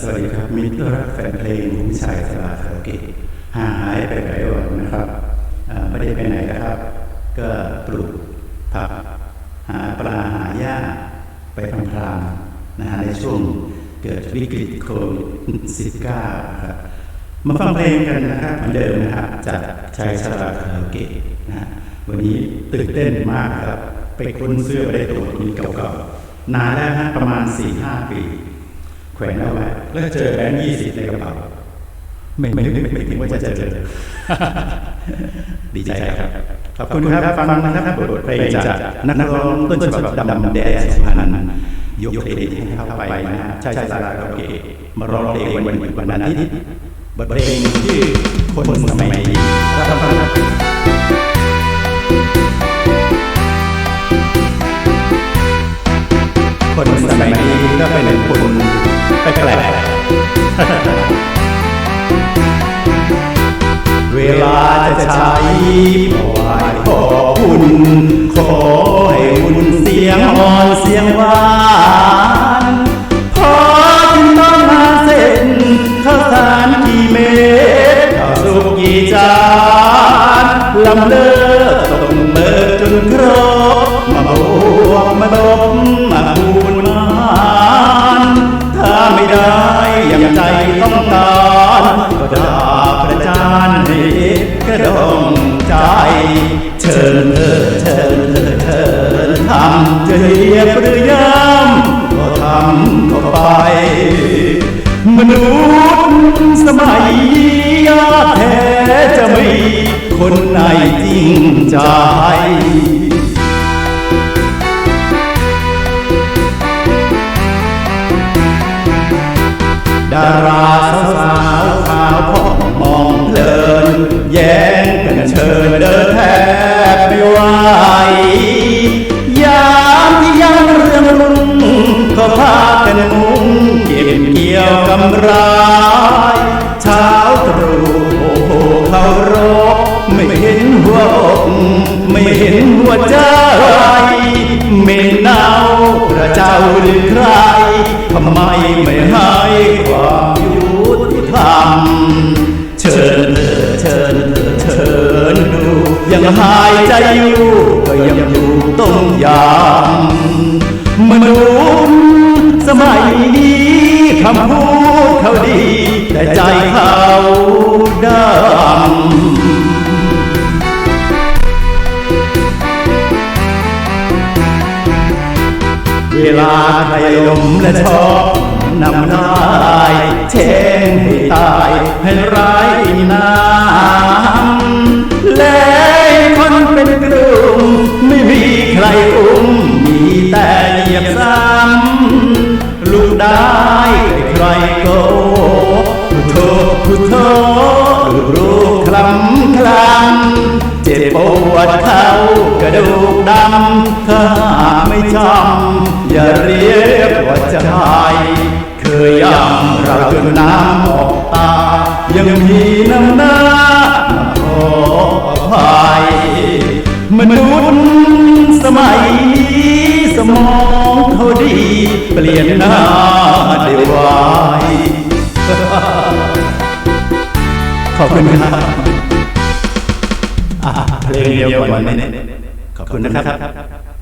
สวัสดีครับมิตรรักแฟนเพลงวิชัยสลาคาราเกะห่างหายไปหลายวันนะครับไม่ได้ไปไหนนะครับ ก็ปลูกผักหาปลาหาหญ้าไปพลางนะฮะในช่วงเกิดวิกฤตโควิด -19 ครับมาฟังเพลงกันนะครับเหมือนเดิมนะครับจากชัยสลาคาราเกะนะฮะวันนี้ตื่นเต้นมากครับ ไปค้นเสื้อไปได้ตัวนี้เก่าๆนานแล้วฮะประมาณ 4-5 ปี แขวนเอาไว้แล้วเจอแบงค์ยี่สิบในกระเป๋าไม่ไม่ไม่ไม่ถึงว่าจะเจอ ดีใจครับ ขอบคุณครับ ฟังนะครับบทเพลงจากนักร้องต้นฉบับดำแดงสุพรรณยกเพลงให้เข้าไปนะฮะใช่สาราคาราโอเกะมาร้องเพลงวันหยุดวันอาทิตย์บทเพลงที่คนสมัยนี้รับฟังครับคนสมัยนี้ก็เป็นคน ปล่อยขอคุณขอให้บุญเสียงอ่อนเสียงหวาน รงใจ เชิญเธอเชิญเธอเชิญทำจะเรียบหรือย้ำก็ทำก็ไป มนุษย์สมัยยาแท้จะไม่คนไหนจริงใจดาราสาวสาวขาวพอมองเพลินแย่ ไม่เห็นหัวใจไม่เนาพระเจ้าหรือใครทำไมไม่ให้ความยุติธรรมเชิญเธอเชิญเธอเชิญดู ยังหายใจอยู่ก็ยังอยู่ต้มยำมนุษย์สมัยนี้คำพูดเขาดี แต่ใจเขา เวลาใครลมและชอบนำลายเช่งให้ตายให้ร้ายน้ำและคนเป็นกลุ่มไม่มีใครอุ้มมีแต่เหยียบซ้ำลูกได้ใครก็พุทโธพุทโธลูกรูปคลำคลำเจ็บปวดเข้ากระดูกดำถ้า จำอย่าเรียกว่าใจเคยยำเราจนน้ำออกตา ยังมีน้ำหน้าขออภัยมนุษย์สมัยนี้สมองเขาดี เปลี่ยนหน้าได้ไวขอบคุณครับเพลงเดียวก่อนเนี่ยขอบคุณนะครับ